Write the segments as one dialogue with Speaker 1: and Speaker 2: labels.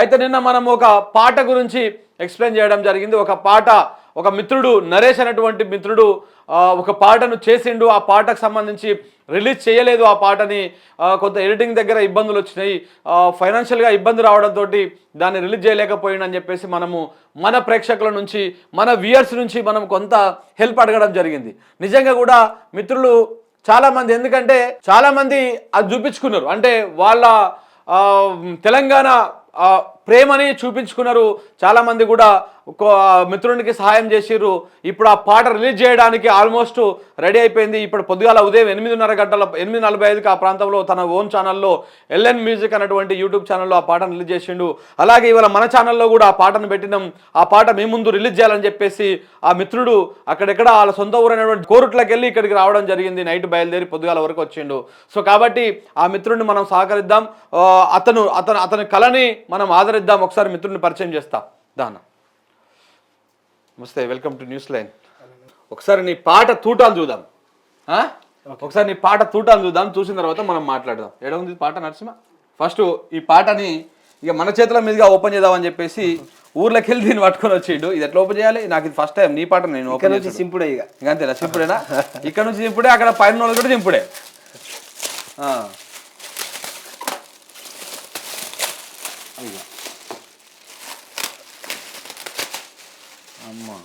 Speaker 1: అయితే నిన్న మనం ఒక పాట గురించి ఎక్స్ప్లెయిన్ చేయడం జరిగింది. ఒక పాట ఒక మిత్రుడు నరేష్ అనేటువంటి మిత్రుడు ఒక పాటను చేసిండు. ఆ పాటకు సంబంధించి రిలీజ్ చేయలేదు. ఆ పాటని కొంత ఎడిటింగ్ దగ్గర ఇబ్బందులు వచ్చినాయి. ఫైనాన్షియల్గా ఇబ్బంది రావడంతో దాన్ని రిలీజ్ చేయలేకపోయిందని చెప్పేసి మనము మన ప్రేక్షకుల నుంచి మన వ్యూయర్స్ నుంచి మనం కొంత హెల్ప్ అడగడం జరిగింది. నిజంగా కూడా మిత్రులు చాలామంది ఎందుకంటే చాలామంది అది చూపించుకున్నారు. అంటే వాళ్ళ తెలంగాణ ప్రేమని చూపించుకున్నారు. చాలామంది కూడా మిత్రునికి సహాయం చేసిర్రు. ఇప్పుడు ఆ పాట రిలీజ్ చేయడానికి ఆల్మోస్ట్ రెడీ అయిపోయింది. ఇప్పుడు పొద్దుగాల ఉదయం ఎనిమిదిన్నర గంటల ఎనిమిది నలభై ఐదుకి ఆ ప్రాంతంలో తన ఓన్ ఛానల్లో ఎల్ఎన్ మ్యూజిక్ అనేటువంటి యూట్యూబ్ ఛానల్లో ఆ పాటను రిలీజ్ చేసిండు. అలాగే ఇవాళ మన ఛానల్లో కూడా ఆ పాటను పెట్టినాం. ఆ పాట మీ ముందు రిలీజ్ చేయాలని చెప్పేసి ఆ మిత్రుడు అక్కడెక్కడ వాళ్ళ సొంత ఊరైనటువంటి కోరుట్లకు వెళ్ళి ఇక్కడికి రావడం జరిగింది. నైట్ బయలుదేరి పొద్దుగాల వరకు వచ్చిండు. సో కాబట్టి ఆ మిత్రుడిని మనం సహకరిద్దాం. అతను అతను అతని కళని మనం ఆదరిద్దాం. ఒకసారి మిత్రుడిని పరిచయం చేస్తా. దాన. నమస్తే వెల్కమ్ టు న్యూస్ లైన్ ఒకసారి నీ పాట తూటాలు చూద్దాం? ఒకసారి నీ పాట తూటాలు చూద్దాం చూసిన తర్వాత మనం మాట్లాడదాం. ఎక్కడ ఉంది పాట నరసింహ? ఫస్ట్ ఈ పాటని ఇక మన చేతుల మీదుగా ఓపెన్ చేద్దామని చెప్పేసి ఊర్లోకి వెళ్ళి దీన్ని పట్టుకొని వచ్చిండు. ఇది ఎట్లా ఓపెన్ చేయాలి? నాకు ఇది ఫస్ట్ టైం నీ పాట నేను
Speaker 2: ఇక్కడ
Speaker 1: ఓపెన్
Speaker 2: నుంచి సింపుడే ఇక.
Speaker 1: ఇంకా అంతేనా? సింపుడేనా? ఇక్కడ నుంచి సింపుడే అక్కడ పైన వాళ్ళు కూడా సింపుడే. ఆ. అమ్మా.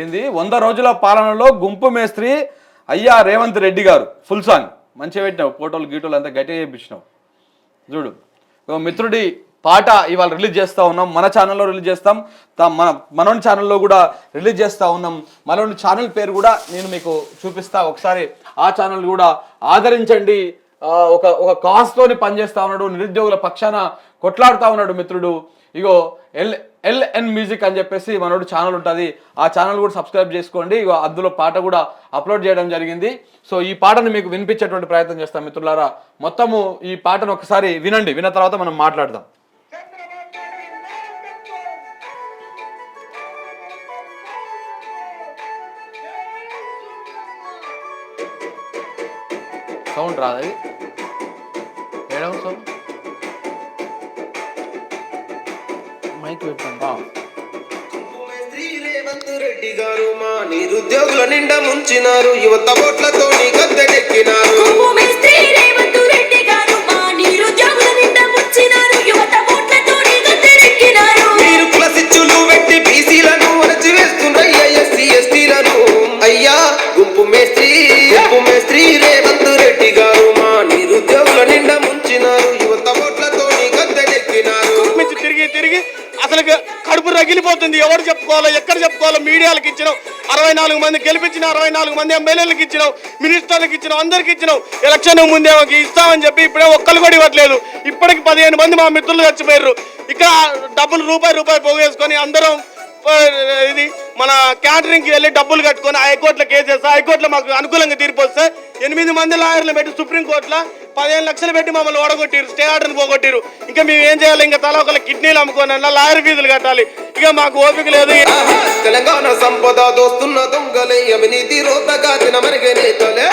Speaker 1: ఏంది? వంద రోజుల పాలనలో గుంపు మేస్త్రి అయ్యా రేవంత్ రెడ్డి గారు. ఫుల్ సాంగ్ మంచిగా పెట్టినావు. ఫోటోలు గీటోలు అంతా గట్టిగా చేయించినావు చూడు. మిత్రుడి పాట ఇవాళ రిలీజ్ చేస్తూ ఉన్నాం. మన ఛానల్లో రిలీజ్ చేస్తాం. మన మనోని ఛానల్లో కూడా రిలీజ్ చేస్తూ ఉన్నాం. మనోని ఛానల్ పేరు కూడా నేను మీకు చూపిస్తా. ఒకసారి ఆ ఛానల్ కూడా ఆదరించండి. ఒక ఒక కాస్తోని పనిచేస్తా ఉన్నాడు నిరుద్యోగుల పక్షాన కొట్లాడుతూ ఉన్నాడు మిత్రుడు. ఇగో ఎల్ ఎల్ఎన్ మ్యూజిక్ అని చెప్పేసి మనోడు ఛానల్ ఉంటుంది. ఆ ఛానల్ కూడా సబ్స్క్రైబ్ చేసుకోండి. ఇగో అందులో పాట కూడా అప్లోడ్ చేయడం జరిగింది. సో ఈ పాటను మీకు వినిపించేటువంటి ప్రయత్నం చేస్తాం మిత్రులారా. మొత్తము ఈ పాటను ఒకసారి వినండి. విన్న తర్వాత మనం మాట్లాడదాం. సౌండ్ రాదు అది ఏడవ సౌండ్?
Speaker 2: మైక్ పెట్టాను
Speaker 3: రెడ్డి గారు మా నిరుద్యోగుల నిండా ముంచినారు యువత ఓట్లతో గద్దెనెక్కినారు.
Speaker 4: భూమి స్త్రీ రేవంత్ రెడ్డి గారు మా నిరుద్యోగుల నిండా ముంచినారు యువత
Speaker 5: చెప్పుకోవాలో ఎక్కడ చెప్పుకోవాలో? మీడియాలకు ఇచ్చినావు. అరవై నాలుగు మంది గెలిపించిన అరవై నాలుగు మంది ఎమ్మెల్యేలకు ఇచ్చినావు మినిస్టర్లకు ఇచ్చినావు అందరికి ఇచ్చినావు. ఎలక్షన్ ముందే ఇస్తామని చెప్పి ఇప్పుడే ఒక్కరు కూడా ఇవ్వట్లేదు. ఇప్పటికి పదిహేను మంది మా మిత్రులు చచ్చిపోయారు ఇక్కడ డబ్బులు రూపాయి రూపాయి పోగేసుకొని అందరం ఇది మన క్యాటరింగ్కి వెళ్ళి డబ్బులు కట్టుకొని హైకోర్టులో కేసు చేస్తే హైకోర్టులో మాకు అనుకూలంగా తీర్పు వస్తే ఎనిమిది మంది లాయర్లు పెట్టి సుప్రీంకోర్టులో పదిహేను లక్షలు పెట్టి మమ్మల్ని ఓడగొట్టిరు స్టే ఆర్డర్ని పోగొట్టిరు ఇంకా మేము ఏం చేయాలి? ఇంకా తల ఒకళ్ళ కిడ్నీలు అమ్ముకొని లాయర్ ఫీజులు కట్టాలి. ఇక మాకు ఓపిక లేదు.
Speaker 3: తెలంగాణ సంపద దోస్తున్న దొంగలే అవినీతి రోతగా తినమరిగే నేతలే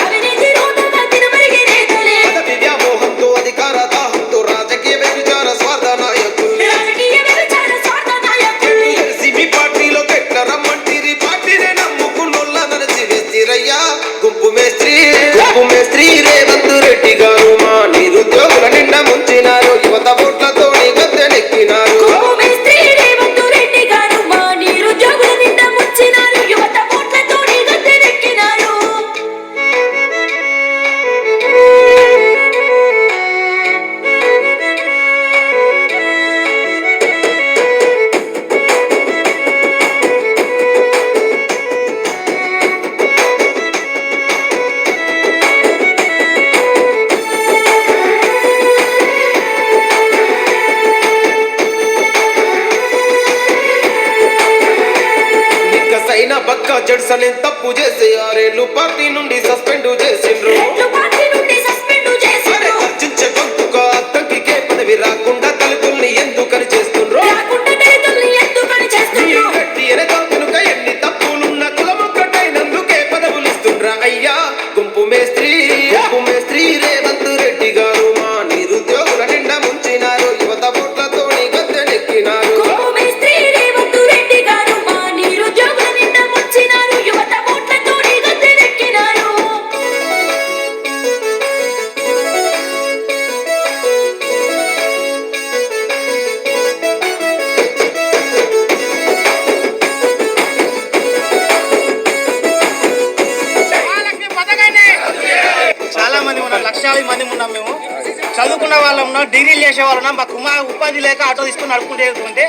Speaker 6: ఉపాధి లేక ఆటో తీసుకుని నడుపుకుంటే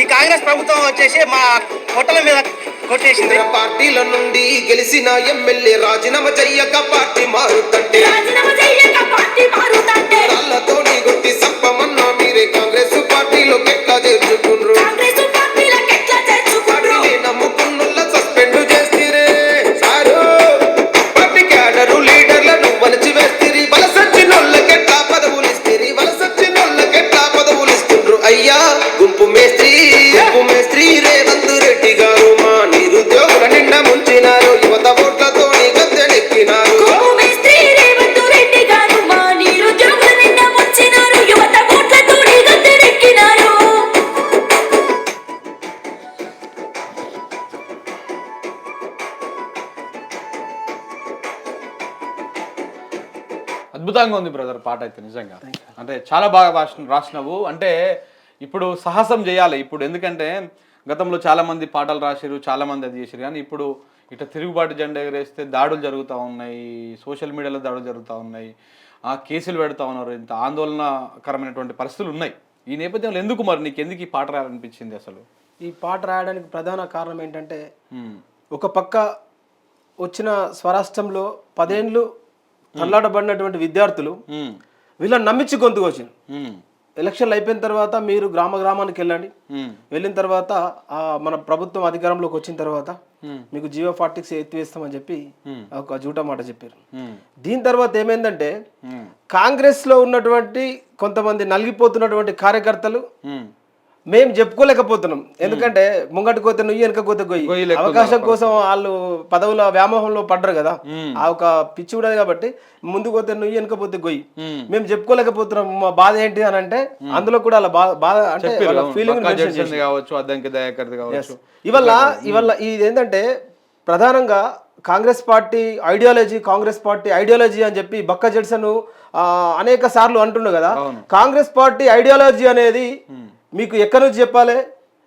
Speaker 6: ఈ కాంగ్రెస్ ప్రభుత్వం వచ్చేసి మా పొట్టల మీద కొట్టేసింది.
Speaker 4: పార్టీల నుండి గెలిచిన ఎమ్మెల్యే రాజీనామా చెయ్యక పార్టీ మారుతంటే.
Speaker 7: రాజీనామా చెయ్యక పార్టీ మారుతంటే.
Speaker 4: సంపమన్నా మీరే కాంగ్రెస్
Speaker 1: అద్భుతంగా ఉంది బ్రదర్ పాట అయితే నిజంగా. అంటే చాలా బాగా రాసిన రాసినావు. అంటే ఇప్పుడు సాహసం చేయాలి. ఇప్పుడు ఎందుకంటే గతంలో చాలా మంది పాటలు రాసిరు చాలా మంది అది చేసిరు కానీ ఇప్పుడు ఇట్లా తిరుగుబాటు జెండా ఎగరేస్తే దాడులు జరుగుతూ ఉన్నాయి. సోషల్ మీడియాలో దాడులు జరుగుతూ ఉన్నాయి. ఆ కేసులు పెడతా ఉన్నారు. ఇంత ఆందోళనకరమైనటువంటి పరిస్థితులు ఉన్నాయి. ఈ నేపథ్యంలో ఎందుకు మరి నీకు ఎందుకు ఈ పాట రాయాలనిపించింది అసలు?
Speaker 3: ఈ పాట రాయడానికి ప్రధాన కారణం ఏంటంటే ఒక పక్క వచ్చిన స్వరాష్ట్రంలో పదేండ్లు తల్లాడబడినటువంటి విద్యార్థులు వీళ్ళని నమ్మించి గొంతుకొచ్చింది
Speaker 1: ఉమ్,
Speaker 3: ఎలక్షన్లు అయిపోయిన తర్వాత మీరు గ్రామ గ్రామానికి వెళ్ళండి. వెళ్ళిన తర్వాత ఆ, మన ప్రభుత్వం అధికారంలోకి వచ్చిన తర్వాత మీకు జియో ఫార్టిక్స్ ఎత్తివేస్తామని చెప్పి ఒక జూటా మాట చెప్పారు. దీని తర్వాత ఏమైందంటే కాంగ్రెస్లో ఉన్నటువంటి కొంతమంది నలిగిపోతున్నటువంటి కార్యకర్తలు. మేము చెప్పుకోలేకపోతున్నాం. ఎందుకంటే ముంగటి కోతే నుయ్యి వెనక కోతే
Speaker 1: గొయ్యి.
Speaker 3: అవకాశం కోసం వాళ్ళు పదవుల వ్యామోహంలో పడ్డరు కదా. ఆ ఒక పిచ్చి కూడా కాబట్టి ముందు పోతే నుయ్యి వెనక పోతే గొయ్యి. మేము. చెప్పుకోలేకపోతున్నాం. మా బాధ ఏంటి అని అంటే అందులో కూడా అలా బాధ అంటే. ఫీలింగ్
Speaker 1: కావచ్చు అద్దంకి దయాకర్ది కావచ్చు.
Speaker 3: ఇవల్ల ఇవల్ల ఇది ఏంటంటే ప్రధానంగా Congress party ideology Congress party ideology అని చెప్పి బక్క జడ్సన్ అనేక సార్లు అంటుండు కదా. కాంగ్రెస్ పార్టీ ఐడియాలజీ అనేది మీకు ఎక్కడి నుంచి చెప్పాలి?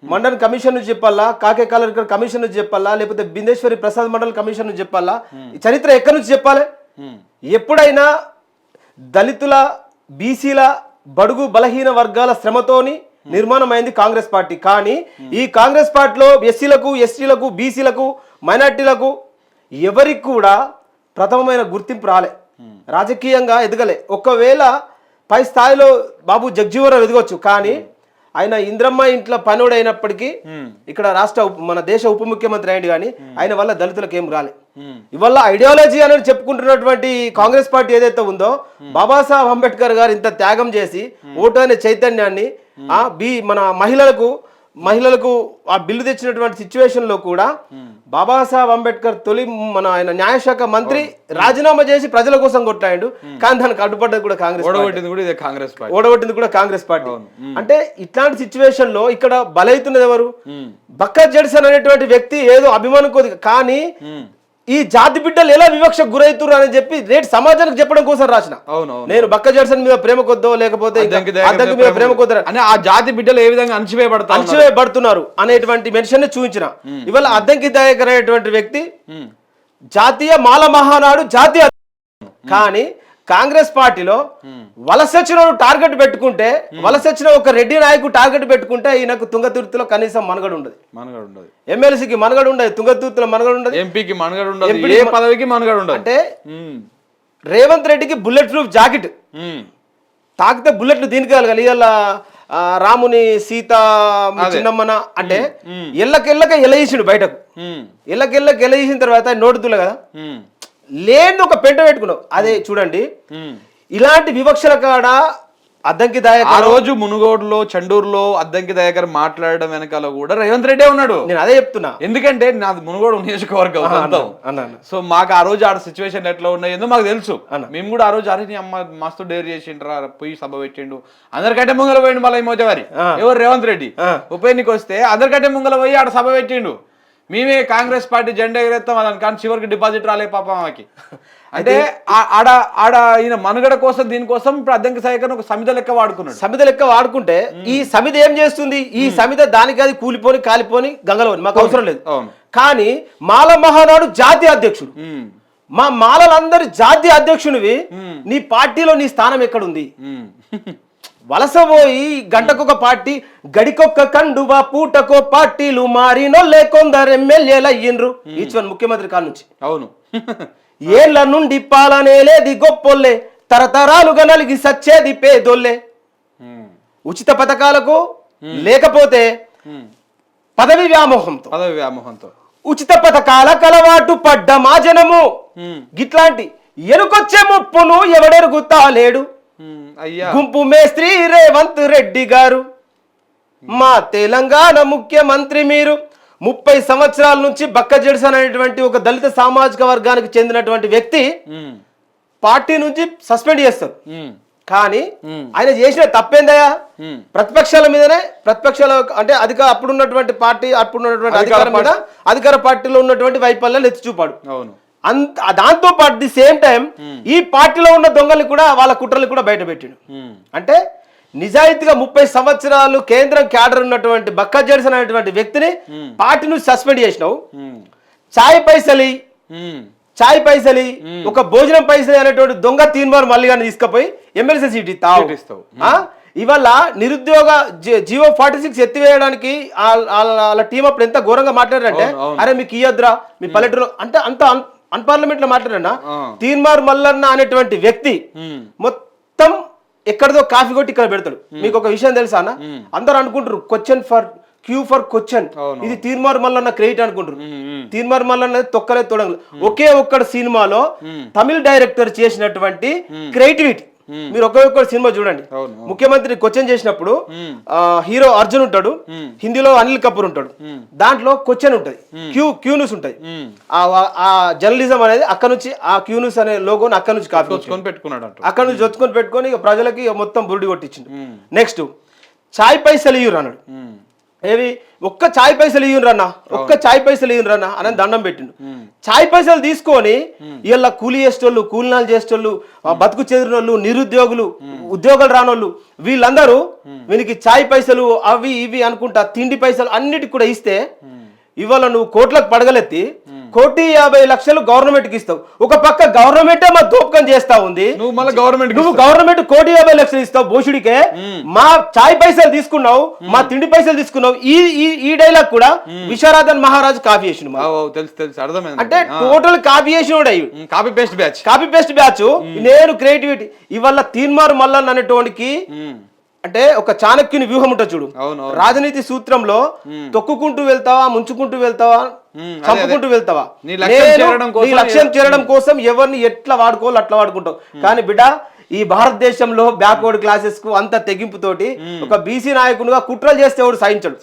Speaker 3: మండల్ కమిషన్ నుంచి చెప్పాలా? కాకే కలర్ కమిషన్ నుంచి చెప్పాలా? లేకపోతే బిందేశ్వరి ప్రసాద్ మండల్ కమిషన్ నుంచి చెప్పాలా? ఈ చరిత్ర ఎక్కడి నుంచి చెప్పాలి? ఎప్పుడైనా దళితుల బీసీల బడుగు బలహీన వర్గాల శ్రమతోని నిర్మాణమైంది కాంగ్రెస్ పార్టీ. కానీ ఈ కాంగ్రెస్ పార్టీలో ఎస్సీలకు ఎస్టీలకు బీసీలకు మైనార్టీలకు ఎవరికి కూడా ప్రథమమైన గుర్తింపు రాలే. రాజకీయంగా ఎదగలే. ఒకవేళ పై స్థాయిలో బాబు జగ్జీవరావు ఎదగొచ్చు. కానీ ఆయన ఇంద్రమ్మ ఇంట్లో పనుడు అయినప్పటికీ ఇక్కడ రాష్ట్ర మన దేశ ఉప ముఖ్యమంత్రి అయింది కానీ ఆయన వల్ల దళితులకు ఏం రాలే ఇవల్ల ఐడియాలజీ అనేది చెప్పుకుంటున్నటువంటి కాంగ్రెస్ పార్టీ ఏదైతే ఉందో బాబాసాహెబ్ అంబేద్కర్ గారు ఇంత త్యాగం చేసి ఓటు అనే చైతన్యాన్ని ఆ బి మన మహిళలకు మహిళలకు ఆ బిల్లు తెచ్చినటువంటి సిచ్యువేషన్లో కూడా బాబాసాహెబ్ అంబేద్కర్ తొలి మన ఆయన న్యాయశాఖ మంత్రి రాజీనామా చేసి ప్రజల కోసం కొట్టాడు. కానీ దానికి అడ్డుపడ్డది కూడా కాంగ్రెస్.
Speaker 1: ఓడగొట్టింది కూడా కాంగ్రెస్ పార్టీ.
Speaker 3: ఓడగొట్టింది కూడా కాంగ్రెస్ పార్టీ. అంటే ఇట్లాంటి సిచ్యువేషన్లో ఇక్కడ బలైతున్నది ఎవరు? బక్క జడ్సన్ అనేటువంటి వ్యక్తి ఏదో అభిమానం కొద్ది కానీ ఈ జాతి బిడ్డలు ఎలా వివక్ష గురవుతున్నారు అని చెప్పి రేటు సమాజానికి చెప్పడం కోసం రాసిన.
Speaker 1: అవును
Speaker 3: నేను బక్క జడ్సన్ మీద ప్రేమ కొద్దో లేకపోతే
Speaker 1: అద్దంకి
Speaker 3: మీద ప్రేమ కొద్దో
Speaker 1: అని ఆ జాతి బిడ్డలు ఏ విధంగా అణచివేయబడతా ఉన్నారు.
Speaker 3: అణచివేయబడుతున్నారు అనేటువంటి మెన్షన్ని చూపించిన ఇవాళ అద్దంకి దయాకర్ అనేటువంటి వ్యక్తి జాతీయ మాల మహానాడు జాతీయ కానీ కాంగ్రెస్ పార్టీలో వలసొచ్చిన టార్గెట్ పెట్టుకుంటే వలసొచ్చిన ఒక రెడ్డి నాయకు టార్గెట్ పెట్టుకుంటే ఈయనకు తుంగతుర్తిలో కనీసం మనగడ ఉండదు.
Speaker 1: మనగడ ఉండదు
Speaker 3: ఎమ్మెల్సీకి మనగడ ఉండదు తుంగతుర్తిలో మనగడ ఉండదు.
Speaker 1: ఎంపీకి మనగడ ఉండదు ఏ పదవికి మనగడ ఉండదు.
Speaker 3: అంటే
Speaker 1: ఉమ్,
Speaker 3: రేవంత్ రెడ్డికి బుల్లెట్ ప్రూఫ్ జాకెట్. తాకితే బుల్లెట్లు దీనికి కలగాలి ఆ, రాముని సీత చిన్నమ్మన అంటే ఎల్లకెళ్ళక ఎలగేసిండు బయటకు.
Speaker 1: ఉమ్,
Speaker 3: ఎల్లకెళ్ళక ఎలగేసిన తర్వాత నోటుతులే కదా. లేని ఒక పెంట పెట్టుకున్నావు. అదే చూడండి. ఇలాంటి వివక్షల కాడ అద్దంకి దాయక
Speaker 1: ఆ రోజు మునుగోడులో చండూరులో అద్దంకి దయాకర్ మాట్లాడడం వెనకాల కూడా రేవంత్ రెడ్డే ఉన్నాడు.
Speaker 3: నేను అదే చెప్తున్నా.
Speaker 1: ఎందుకంటే నాది మునుగోడు నియోజకవర్గం సో మాకు ఆ రోజు ఆడ సిచ్యువేషన్ ఎట్లా ఉన్నాయో మాకు తెలుసు. మేము కూడా ఆ రోజు అరే అమ్మ మస్తు డేర్ చేసిండ్రా పోయి సభ పెట్టిండు. అందరికంటే ముంగల పోయిండు మళ్ళీ మోజవారి ఎవరు రేవంత్ రెడ్డి? ఉప ఎన్నిక వస్తే అందరికంటే ముంగల పోయి ఆడ సభ పెట్టిండు. మేమే కాంగ్రెస్ పార్టీ జెండా ఎగరేస్తాం అదని కానీ చివరికి డిపాజిట్ రాలే పాపం ఆమెకి. అంటే ఆడ ఆడ ఈయన మనుగడ కోసం దీనికోసం ఇప్పుడు అద్దంకి సాయకర్ ఒక సమిత లెక్క వాడుకున్నాడు.
Speaker 3: సమిత లెక్క వాడుకుంటే ఈ సమిత ఏం చేస్తుంది? ఈ సమిత దానికి అది కూలిపోని కాలిపోని గంగలోని మాకు అవసరం లేదు. కానీ మాల మహానాడు జాతీయ అధ్యక్షుడు. మా మాలలందరి జాతీయ అధ్యక్షునివి. నీ పార్టీలో నీ స్థానం ఎక్కడుంది. వలసపోయి గంటకొక పార్టీ గడికొక్క కండువా పూటకో పార్టీలు మారినోళ్ళే కొందరు ఎమ్మెల్యేలు అయ్యిండ్రు ఈశ్వర్ ముఖ్యమంత్రి కాడ నుంచి.
Speaker 1: అవును.
Speaker 3: ఏళ్ళ నుండి పాలనేలేది గొప్పొల్లే తరతరాలుగా నలిగి సచ్చేది పేదోళ్ళే. ఉచిత పథకాలకు లేకపోతే. పదవి వ్యామోహంతో.
Speaker 1: పదవి వ్యామోహంతో.
Speaker 3: ఉచిత పథకాల కలవాటు పడ్డ మా జనము. గిట్లాంటి ఎనుకొచ్చే ముప్పును ఎవడెరుగుతా లేడు? గుంపు మేస్త్రి రేవంత్ రెడ్డి గారు మా తెలంగాణ ముఖ్యమంత్రి మీరు ముప్పై సంవత్సరాల నుంచి బక్క జెడ్సన్ అనేటువంటి ఒక దళిత సామాజిక వర్గానికి చెందినటువంటి వ్యక్తి. పార్టీ నుంచి సస్పెండ్ చేస్తారు. కానీ. ఆయన చేసిన తప్పేందయ్యా
Speaker 1: మ్మ్.
Speaker 3: ప్రతిపక్షాల మీదనే ప్రతిపక్షాల అంటే అధిక అప్పుడున్నటువంటి పార్టీ అప్పుడున్నటువంటి
Speaker 1: అధికార
Speaker 3: అధికారం మీద అధికార పార్టీలో ఉన్నటువంటి వైఫల్యాలు ఎత్తి చూపాడు
Speaker 1: అవును
Speaker 3: అంత దాంతో పాటు ది సేమ్ టైం ఈ పార్టీలో ఉన్న దొంగలు కూడా వాళ్ళ కుట్రలు కూడా బయట పెట్టిండు
Speaker 1: ఉమ్.
Speaker 3: అంటే నిజాయితీగా ముప్పై సంవత్సరాలు కేంద్రం క్యాడర్ ఉన్నటువంటి బక్క జడ్సన్ అనేటువంటి వ్యక్తిని పార్టీ నుంచి సస్పెండ్ చేసినావు. చాయ్ పైసలి. చాయ్ పైసలి. ఒక భోజనం పైసలి అనేటువంటి దొంగ తీన్మార్ మళ్ళీ కానీ తీసుకుపోయి ఎమ్మెల్సీ సీట్ ఇస్తావు? ఇవాళ నిరుద్యోగ జీ- జియో ఫార్టీ సిక్స్ ఎత్తివేయడానికి వాళ్ళ- టీం అప్పుడు ఎంత ఘోరంగా మాట్లాడారంటే. అరే మీకు ఇయ్యద్రా మీ పల్లెటూరు అంటే అంత అన్పార్లమెంట్లో మాట్లాడన్నా. తీన్మార్ మల్లన్న అనేటువంటి వ్యక్తి. మొత్తం ఎక్కడిదో కాఫీ కొట్టి ఇక్కడ పెడతాడు. మీకు ఒక విషయం తెలుసా అన్న? అందరూ అనుకుంటారు question for Q for question. ఇది తీర్మార్ మల్లన్న క్రెడిట్ అనుకుంటారు. తీర్మార్ మల్లన్న తొక్కలే తొడగలు. ఒకే ఒక్కడ సినిమాలో తమిళ డైరెక్టర్ చేసినటువంటి క్రియేటివిటీ మీరు ఒకే ఒక్క సినిమా చూడండి. ముఖ్యమంత్రి క్వశ్చన్ చేసినప్పుడు ఆ, హీరో అర్జున్ ఉంటాడు హిందీలో అనిల్ కపూర్ ఉంటాడు. దాంట్లో క్వశ్చన్ ఉంటది. క్యూ క్యూ న్యూస్ ఉంటది. ఆ జర్నలిజం అనేది అక్కడ నుంచి ఆ క్యూ న్యూస్ అనే లోగోని అక్కడ నుంచి కాపీ
Speaker 1: పెట్టుకున్నాడు
Speaker 3: అక్కడ నుంచి జొత్తుకొని పెట్టుకొని ప్రజలకి మొత్తం బురుడి కొట్టించిండు. నెక్స్ట్ చాయ్ పైసలు ఇయ్యురు అన్నాడు. ఏవి ఒక్క చాయ్ పైసలు ఇయ్యురు అన్న ఒక్క చాయ్ పైసలు ఇయ్యురు అన్న అని దండం పెట్టిండు. చాయ్ పైసలు తీసుకొని ఇలా కూలి చేసేటోళ్ళు కూలినాలు చేసేటోళ్ళు బతుకు చెదిరినోళ్ళు నిరుద్యోగులు ఉద్యోగాలు రానోళ్ళు వీళ్ళందరూ వీనికి చాయ్ పైసలు అవి ఇవి అనుకుంటా తిండి పైసలు అన్నిటికి కూడా ఇస్తే ఇవాళ నువ్వు కోట్లకు పడగలెత్తి కోటి యాభై లక్షలు గవర్నమెంట్కి ఇస్తావు. ఒక పక్క గవర్నమెంటే మా దోపకం చేస్తా ఉంది.
Speaker 1: నువ్వు మళ్ళీ గవర్నమెంట్
Speaker 3: నువ్వు గవర్నమెంట్ కోటి యాభై లక్షలు ఇస్తావు భూషుడికే. మా చాయ్ పైసలు తీసుకున్నావు మా తిండి పైసలు తీసుకున్నావు. ఈ ఈ డైలాగ్ కూడా విశ్వరాధన్ మహారాజ్ కాపీ చేసిన
Speaker 1: తెలుసు తెలుసు అర్థమైంది.
Speaker 3: అంటే టోటల్ కాపీ చేసినోడు అయ్యి
Speaker 1: copy paste batch
Speaker 3: copy paste batch నేను క్రియేటివిటీ ఇవాళ తీన్మార్ మల్లన్ అనేటోనికి అంటే ఒక చాణక్యుని వ్యూహం ఉంటుంది చూడు. రాజనీతి సూత్రంలో తొక్కుకుంటూ వెళ్తావా ముంచుకుంటూ వెళ్తావా చంపుకుంటూ వెళ్తావా?
Speaker 1: నీ లక్ష్యం చేరడం కోసం
Speaker 3: ఎవరిని ఎట్లా వాడుకోవాలో అట్లా వాడుకుంటావు. కానీ బిడ్డ ఈ భారతదేశంలో బ్యాక్వర్డ్ క్లాసెస్కు అంత తెగింపుతోటి ఒక బీసీ నాయకునిగా కుట్రలు చేస్తే వాడు సాధించడు.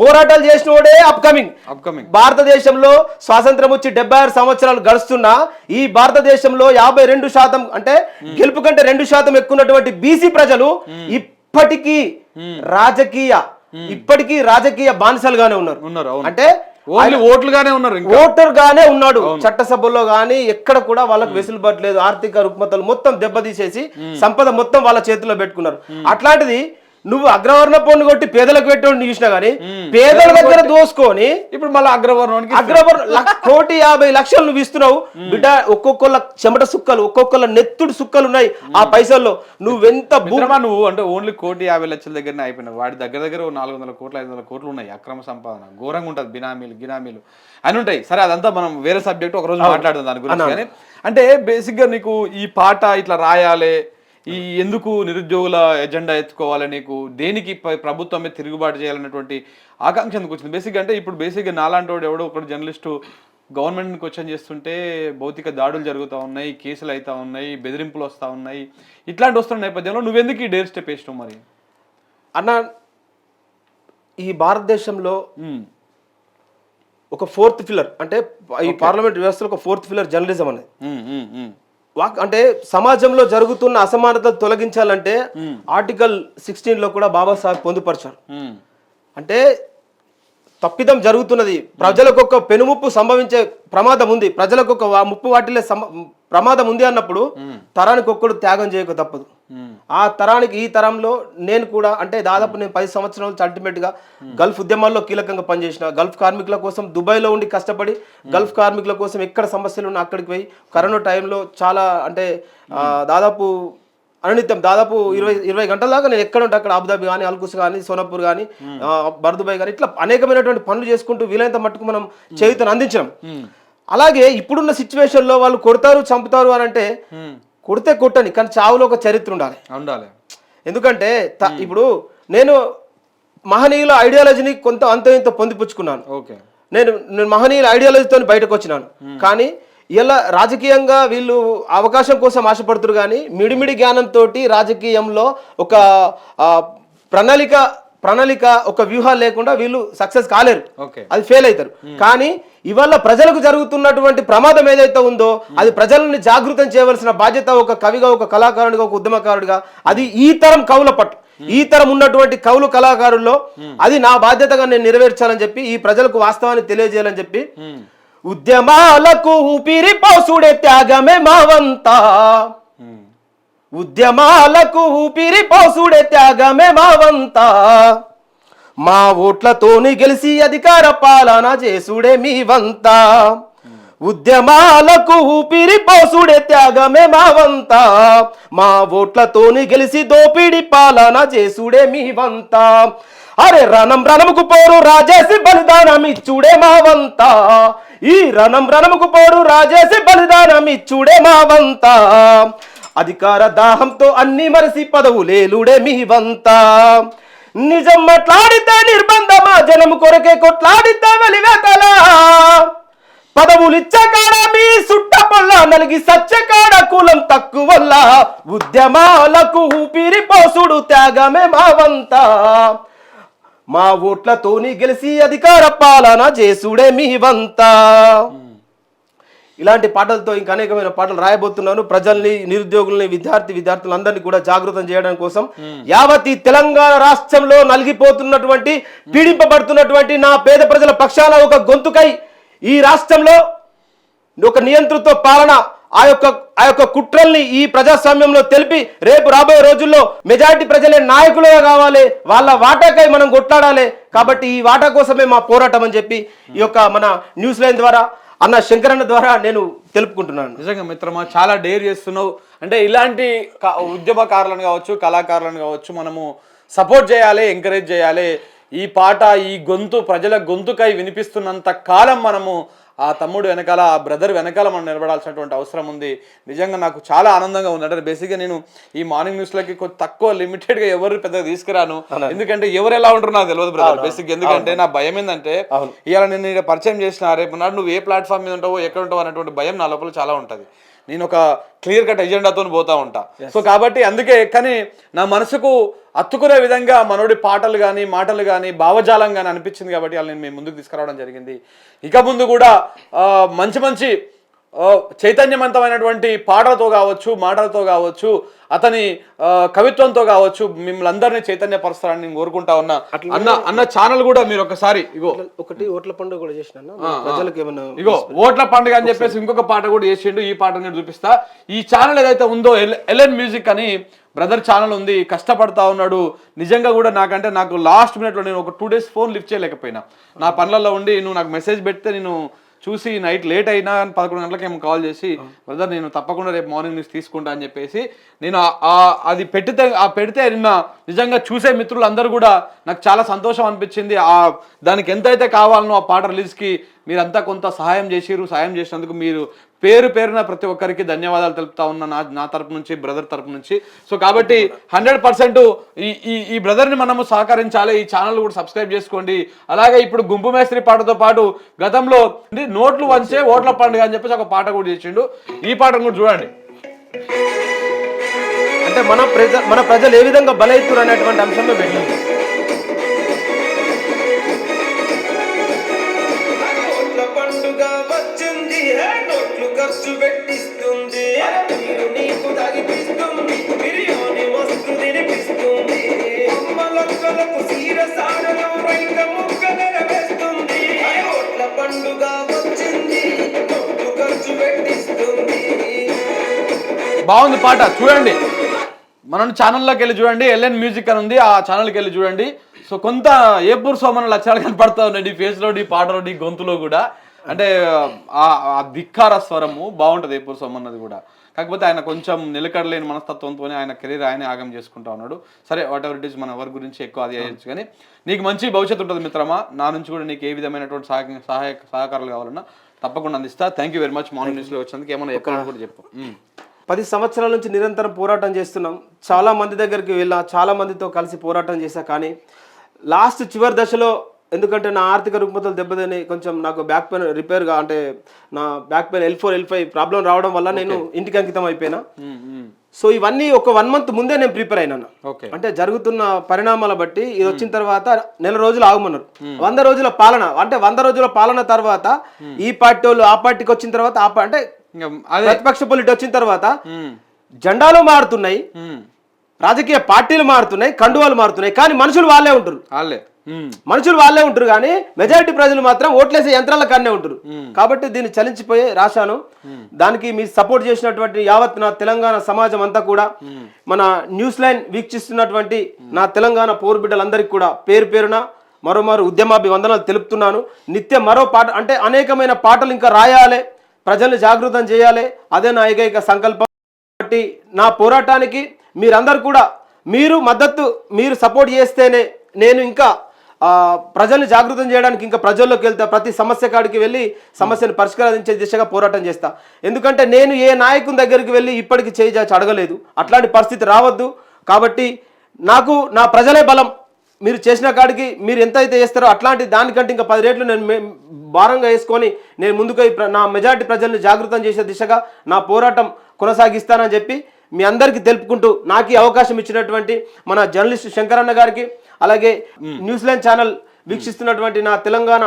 Speaker 3: పోరాటాలు చేసిన వాడే అప్కమింగ్
Speaker 1: అప్కమింగ్
Speaker 3: భారతదేశంలో స్వాతంత్రం వచ్చి డెబ్బై ఆరు సంవత్సరాలు గడుస్తున్నా ఈ భారతదేశంలో యాభై రెండు శాతం అంటే గెలుపు కంటే రెండు శాతం ఎక్కున్నటువంటి బీసీ ప్రజలు ఇప్పటికీ రాజకీయ ఇప్పటికీ రాజకీయ బానిసలుగానే ఉన్నారు. అంటే
Speaker 1: ఓట్లుగానే ఉన్నారు
Speaker 3: ఓటర్ గానే ఉన్నాడు. చట్టసభల్లో గానీ ఎక్కడ కూడా వాళ్ళకి వెసులుబాటు లేదు. ఆర్థిక రుగ్మతలు మొత్తం దెబ్బతీసేసి సంపద మొత్తం వాళ్ళ చేతిలో పెట్టుకున్నారు. అట్లాంటిది నువ్వు అగ్రవర్ణ పన్ను కొట్టి పేదలకు పెట్టేవాడిని చూసినా గానీ పేదల దగ్గర దోసుకొని
Speaker 1: ఇప్పుడు మళ్ళీ అగ్రవర్ణానికి
Speaker 3: అగ్రవర్ణ లక్- కోటి యాభై లక్షలు నువ్వు ఇస్తున్నావు. బిడ్డ ఒక్కొక్కళ్ళ చెమట సుక్కలు ఒక్కొక్కళ్ళ నెత్తుడు సుక్కలు ఉన్నాయి ఆ పైసల్లో. నువ్వెంత భూ
Speaker 1: మిత్రమా నువ్వు అంటే ఓన్లీ కోటి యాభై లక్షల దగ్గరనే అయిపోయినావు. వాడి దగ్గర దగ్గర నాలుగు వందల కోట్లు ఐదు వందల కోట్లు ఉన్నాయి. అక్రమ సంపాదన. ఘోరంగా ఉంటుంది. బినామీలు గినామీలు. అని ఉంటాయి. సరే అదంతా మనం వేరే సబ్జెక్ట్ ఒక రోజు మాట్లాడదాం దాని గురించి. కానీ అంటే బేసిక్గా నీకు ఈ పాట ఇట్లా రాయాలి ఈ ఎందుకు నిరుద్యోగుల ఎజెండా ఎత్తుకోవాలి నీకు? దేనికి ప- ప్రభుత్వం మీద తిరుగుబాటు చేయాలన్నటువంటి ఆకాంక్ష ఎందుకు వచ్చింది? బేసిక్గా అంటే ఇప్పుడు బేసిక్గా నాలాంటి వాడు ఎవడో ఒకడు జర్నలిస్టు గవర్నమెంట్ని క్వశ్చన్ చేస్తుంటే భౌతిక దాడులు జరుగుతూ ఉన్నాయి కేసులు అవుతా ఉన్నాయి బెదిరింపులు వస్తూ ఉన్నాయి. ఇట్లాంటి వస్తున్న నేపథ్యంలో నువ్వెందుకు ఈ డేర్ స్టెప్ వేసినావు మరి?
Speaker 3: అన్న ఈ భారతదేశంలో ఒక ఫోర్త్ ఫిల్లర్ అంటే ఈ పార్లమెంట్ వ్యవస్థలో ఒక ఫోర్త్ ఫిల్లర్ జర్నలిజం అనేది. వాక్ అంటే సమాజంలో జరుగుతున్న అసమానతలు తొలగించాలంటే ఆర్టికల్ సిక్స్టీన్లో కూడా బాబాసాహెబ్ పొందుపరిచారు. అంటే తప్పిదం జరుగుతున్నది. ప్రజలకు ఒక పెనుముప్పు సంభవించే ప్రమాదం ఉంది. ప్రజలకు ఒక ముప్పు వాటిల్లే ప్రమాదం ఉంది అన్నప్పుడు తరానికి ఒక్కడు త్యాగం చేయక తప్పదు. ఆ తరానికి ఈ తరంలో నేను కూడా అంటే దాదాపు నేను పది సంవత్సరాలు ultimate గా గల్ఫ్ ఉద్యమాల్లో కీలకంగా పనిచేసిన గల్ఫ్ కార్మికుల కోసం దుబాయ్లో ఉండి కష్టపడి గల్ఫ్ కార్మికుల కోసం ఎక్కడ సమస్యలు ఉన్నా అక్కడికి పోయి కరోనా టైంలో చాలా అంటే దాదాపు అనునిత్యం దాదాపు ఇరవై ఇరవై గంటల దాకా నేను ఎక్కడ ఉంటే అక్కడ అబుదాబి కానీ అల్కుస్ కానీ సోనాపూర్ కానీ బర్దుబాయ్ కానీ ఇట్లా అనేకమైనటువంటి పనులు చేసుకుంటూ వీలైనంత మట్టుకు మనం చేయుతను అందించడం అలాగే ఇప్పుడున్న సిచ్యువేషన్లో వాళ్ళు కొడతారు చంపుతారు అని అంటే కొడితే కొట్టని కానీ చావులో ఒక చరిత్ర ఉండాలి.
Speaker 1: ఉండాలి.
Speaker 3: ఎందుకంటే ఇప్పుడు నేను మహనీయుల ఐడియాలజీని కొంత అంత ఇంత పొందిపుచ్చుకున్నాను.
Speaker 1: ఓకే.
Speaker 3: నేను నేను మహనీయుల ఐడియాలజీతో బయటకు వచ్చినాను కానీ ఇలా రాజకీయంగా వీళ్ళు అవకాశం కోసం ఆశపడుతున్నారు కానీ మిడిమిడి జ్ఞానంతో రాజకీయంలో ఒక ప్రణాళిక ప్రణాళిక ఒక వ్యూహాలు లేకుండా వీళ్ళు సక్సెస్ కాలేరు.
Speaker 1: ఓకే.
Speaker 3: అది ఫెయిల్ అవుతారు. కానీ ఇవాళ ప్రజలకు జరుగుతున్నటువంటి ప్రమాదం ఏదైతే ఉందో అది ప్రజలని జాగృతం చేయవలసిన బాధ్యత ఒక కవిగా ఒక కళాకారుడిగా ఒక ఉద్యమకారుడిగా అది ఈ తరం కవుల పట్ల ఈ తరం ఉన్నటువంటి కవులు కళాకారుల్లో అది నా బాధ్యతగా నేను నెరవేర్చాలని చెప్పి ఈ ప్రజలకు వాస్తవాన్ని తెలియజేయాలని చెప్పి ఉద్యమాలకు ఊపిరి పోసుడే త్యాగమే మావంతా. ఉద్యమాలకు ఊపిరి పోసుడే త్యాగమే మావంతా. మా ఓట్లతోని గెలిచి అధికార పాలన చేసుడే మీ వంతా ఉద్యమాలకు ఊపిరి పోసుడే త్యాగమే మావంతా. మా ఓట్లతోని గెలిచి దోపిడి పాలన చేసుడే మీ వంతా అరే రణం రణముకు పోరు రాజేసి బలిదానం ఇచ్చుడే మావంత. ఈ రణం రణముకు పోరు రాజేసి బలిదానం ఇచ్చుడే మావంతా. అధికార దాహంతో అన్ని మరసి పదవులేలుడే మీ వంతా నిజం మాట్లాడితే నిర్బంధమా జనం కొరకే కొట్లాడితే వెలివేతలా. పదవులిచ్చే కాడ మీ సుట్ట పొల్ల నలిగి సచ్చ కాడ కులం తక్కువల్ల. ఉద్యమాలకు ఊపిరి పోసుడు త్యాగమే మా వంత మా ఓట్లతోని గెలిచి అధికార పాలన చేసుడే మీ వంతా ఇలాంటి పాటలతో ఇంకా అనేకమైన పాటలు రాయబోతున్నాను. ప్రజల్ని నిరుద్యోగుల్ని విద్యార్థి విద్యార్థులందరినీ కూడా జాగృతం చేయడం కోసం యావత్ ఈ తెలంగాణ రాష్ట్రంలో నలిగిపోతున్నటువంటి పీడింపబడుతున్నటువంటి నా పేద ప్రజల పక్షాన ఒక గొంతుకై ఈ రాష్ట్రంలో ఒక నియంతృత్వ పాలన ఆ యొక్క ఆ యొక్క కుట్రల్ని ఈ ప్రజాస్వామ్యంలో తెలిపి రేపు రాబోయే రోజుల్లో మెజారిటీ ప్రజలే నాయకులుగా కావాలి. వాళ్ళ వాటాకై మనం కొట్లాడాలి. కాబట్టి ఈ వాటా కోసమే మా పోరాటం అని చెప్పి ఈ యొక్క మన న్యూస్ లైన్ ద్వారా అన్న శంకరన్న ద్వారా నేను తెలుపుకుంటున్నాను.
Speaker 1: నిజంగా మిత్రమా చాలా డేర్ చేస్తున్నావు. అంటే ఇలాంటి ఉద్యమకారులను కావచ్చు కళాకారులను కావచ్చు మనము సపోర్ట్ చేయాలి ఎంకరేజ్ చేయాలి. ఈ పాట ఈ గొంతు ప్రజల గొంతుకై వినిపిస్తున్నంత కాలం మనము ఆ తమ్ముడు వెనకాల ఆ బ్రదర్ వెనకాల మనం నిలబడాల్సినటువంటి అవసరం ఉంది. నిజంగా నాకు చాలా ఆనందంగా ఉంది. అంటే బేసిక్గా నేను ఈ మార్నింగ్ న్యూస్లకి కొంచెం తక్కువ లిమిటెడ్గా ఎవరు పెద్దగా తీసుకురాను. ఎందుకంటే ఎవరు ఎలా ఉంటారో నాకు తెలియదు బ్రదర్ బేసిక్ ఎందుకంటే నా భయం ఏంటంటే ఇవాళ నేను పరిచయం చేసిన రేపు నాడు నువ్వు ఏ ప్లాట్ఫామ్ మీద ఉంటావో ఎక్కడ ఉంటావో అనేటువంటి భయం నా లోపల చాలా ఉంటుంది. నేను ఒక క్లియర్ కట్ ఎజెండాతో పోతా ఉంటా. సో కాబట్టి అందుకే కానీ నా మనసుకు అత్తుకునే విధంగా మనోడి పాటలు కానీ మాటలు కానీ భావజాలం కానీ అనిపించింది కాబట్టి అలా నేను మీ ముందుకు తీసుకురావడం జరిగింది. ఇక ముందు కూడా మంచి మంచి చైతన్యవంతమైనటువంటి పాటలతో కావచ్చు మాటలతో కావచ్చు అతని కవిత్వంతో కావచ్చు మిమ్మల్ని అందరినీ చైతన్యపరుస్తారని నేను కోరుకుంటా ఉన్నా. అన్న అన్న ఛానల్ కూడా మీరు ఒకసారి ఇగో.
Speaker 3: ఒకటి ఓట్ల పండుగ కూడా చేసిన ప్రజలకు ఏమన్నా
Speaker 1: ఇగో ఓట్ల పండుగ అని చెప్పేసి ఇంకొక పాట కూడా చేసిండు ఈ పాట నేను చూపిస్తా. ఈ ఛానల్ ఏదైతే ఉందో ఎల్ ఎల్ఎన్ మ్యూజిక్ అని బ్రదర్ ఛానల్ ఉంది కష్టపడతా ఉన్నాడు. నిజంగా కూడా నాకంటే నాకు లాస్ట్ మినిట్లో నేను ఒక టూ డేస్ ఫోన్ లిఫ్ట్ చేయలేకపోయినా. నా పనులలో ఉండి నువ్వు నాకు మెసేజ్ పెడితే నేను చూసి నైట్ లేట్ అయినా కానీ పదకొండు గంటలకు ఏమో కాల్ చేసి బ్రదర్ నేను తప్పకుండా రేపు మార్నింగ్ న్యూస్ తీసుకుంటా అని చెప్పేసి నేను అది పెడితే ఆ పెడితే నిన్న నిజంగా చూసే మిత్రులు అందరూ కూడా నాకు చాలా సంతోషం అనిపించింది. ఆ దానికి ఎంతైతే కావాలనో ఆ పాట రిలీజ్కి మీరంతా కొంత సహాయం చేసిరు సహాయం చేసినందుకు మీరు పేరు పేరున ప్రతి ఒక్కరికి ధన్యవాదాలు తెలుపుతా ఉన్న నా నా తరపు నుంచి బ్రదర్ తరపు నుంచి. సో కాబట్టి హండ్రెడ్ పర్సెంట్ ఈ ఈ ఈ బ్రదర్ని మనము సహకరించాలి. ఈ ఛానల్ కూడా సబ్స్క్రైబ్ చేసుకోండి. అలాగే ఇప్పుడు గుంపు మేస్త్రి పాటతో పాటు గతంలో నోట్లు వంచే ఓట్ల పండుగ అని చెప్పేసి ఒక పాట కూడా చేసిండు. ఈ పాటను కూడా చూడండి.
Speaker 3: అంటే మన ప్రజ మన ప్రజలు ఏ విధంగా బలైతురు అనేటువంటి అంశంలో పెట్టింది.
Speaker 1: బాగుంది పాట చూడండి. మనం ఛానల్లోకి వెళ్ళి చూడండి ఎల్ఎన్ మ్యూజిక్ అని ఉంది ఆ ఛానల్కి వెళ్ళి చూడండి. సో కొంత ఏపూర్ సోమన లక్షణాలు కనపడతా ఉన్నాయి ఫేస్లో పాటలో గొంతులో కూడా. అంటే ఆ ధిక్కార స్వరము బాగుంటుంది ఏపూర్ సోమన్నది కూడా. కాకపోతే ఆయన కొంచెం నిలకడలేని మనస్తత్వంతోనే ఆయన కెరీర్ ఆయన ఆగం చేసుకుంటా ఉన్నాడు. సరే వాట్ ఎవర్ ఇట్ ఈస్ మన ఎవరి గురించి ఎక్కువ అది చేయొచ్చు కానీ నీకు మంచి భవిష్యత్తు ఉంటుంది మిత్రమా. నా నుంచి కూడా నీకు ఏ విధమైనటువంటి సహాయ సహాయ సహకారాలు కావాలన్నా తప్పకుండా అందిస్తా. Thank you very much morning న్యూస్లో వచ్చినందుకు ఏమైనా చెప్పాలని కూడా చెప్పు.
Speaker 3: పది సంవత్సరాల నుంచి నిరంతరం పోరాటం చేస్తున్నాం. చాలా మంది దగ్గరికి వెళ్ళా చాలా మందితో కలిసి పోరాటం చేశా కానీ లాస్ట్ చివరి దశలో ఎందుకంటే నా ఆర్థిక రుగ్మతలు దెబ్బతిని కొంచెం నాకు బ్యాక్ పెయిన్ రిపేర్గా అంటే నా back pain L four L five problem రావడం వల్ల నేను ఇంటికి అంకితం అయిపోయినా. సో ఇవన్నీ ఒక వన్ మంత్ ముందే నేను ప్రిపేర్ అయినాను. అంటే జరుగుతున్న పరిణామాల బట్టి ఇది వచ్చిన తర్వాత నెల రోజులు ఆగమన్నారు. వంద రోజుల పాలన అంటే వంద రోజుల పాలన తర్వాత ఈ పార్టీ వాళ్ళు ఆ పార్టీకి వచ్చిన తర్వాత ఆ అంటే ప్రతిపక్ష పొలిటి వచ్చిన తర్వాత జెండాలు మారుతున్నాయి. రాజకీయ పార్టీలు మారుతున్నాయి కండువాలు మారుతున్నాయి కానీ మనుషులు వాళ్ళే ఉంటారు
Speaker 1: వాళ్ళే.
Speaker 3: మనుషులు వాళ్ళే ఉంటారు కానీ మెజారిటీ ప్రజలు మాత్రం ఓట్లేసే యంత్రాల కాన్నే ఉంటారు కాబట్టి దీన్ని చలించిపోయి రాశాను. దానికి మీ సపోర్ట్ చేసినటువంటి యావత్ నా తెలంగాణ సమాజం అంతా కూడా మన న్యూస్ లైన్ వీక్షిస్తున్నటువంటి నా తెలంగాణ పౌరు బిడ్డలందరికీ కూడా పేరు పేరున మరోమారు ఉద్యమాభివందనాలు తెలుపుతున్నాను. నిత్యం మరో పాట అంటే అనేకమైన పాటలు ఇంకా రాయాలి. ప్రజల్ని జాగృతం చేయాలి. అదే నా ఏకైక సంకల్పం. కాబట్టి నా పోరాటానికి మీరందరూ కూడా మీరు మద్దతు మీరు సపోర్ట్ చేస్తేనే నేను ఇంకా ప్రజల్ని జాగృతం చేయడానికి ఇంకా ప్రజల్లోకి వెళ్తా ప్రతి సమస్య కాడికి వెళ్ళి సమస్యను పరిష్కరించే దిశగా పోరాటం చేస్తా. ఎందుకంటే నేను ఏ నాయకుని దగ్గరికి వెళ్ళి ఇప్పటికి చేయి అడగలేదు. అట్లాంటి పరిస్థితి రావద్దు. కాబట్టి నాకు నా ప్రజలే బలం. మీరు చేసిన కాడికి మీరు ఎంత అయితే చేస్తారో అట్లాంటి దానికంటే ఇంకా పది రేట్లు నేను భారంగా వేసుకొని నేను ముందుకు నా మెజారిటీ ప్రజల్ని జాగృతం చేసే దిశగా నా పోరాటం కొనసాగిస్తానని చెప్పి మీ అందరికీ తెలుపుకుంటూ నాకు అవకాశం ఇచ్చినటువంటి మన జర్నలిస్ట్ శంకరన్న గారికి అలాగే న్యూజిలాండ్ ఛానల్ వీక్షిస్తున్నటువంటి నా తెలంగాణ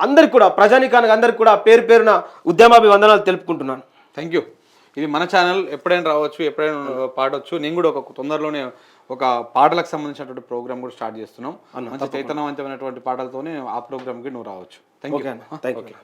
Speaker 3: అందరికి కూడా ప్రజానికానికి అందరికి కూడా పేరు పేరున ఉద్యమాభివందనాలు తెలుపుకుంటున్నాను.
Speaker 1: థ్యాంక్ యూ ఇది మన ఛానల్ ఎప్పుడైనా రావచ్చు ఎప్పుడైనా పాడవచ్చు నేను కూడా ఒక తొందరలోనే ఒక పాటలకు సంబంధించినటువంటి ప్రోగ్రామ్ కూడా స్టార్ట్ చేస్తున్నాం. మంచి చైతన్యవంతమైనటువంటి పాటలతోనే ఆ ప్రోగ్రామ్కి నువ్వు రావచ్చు.
Speaker 3: Thank you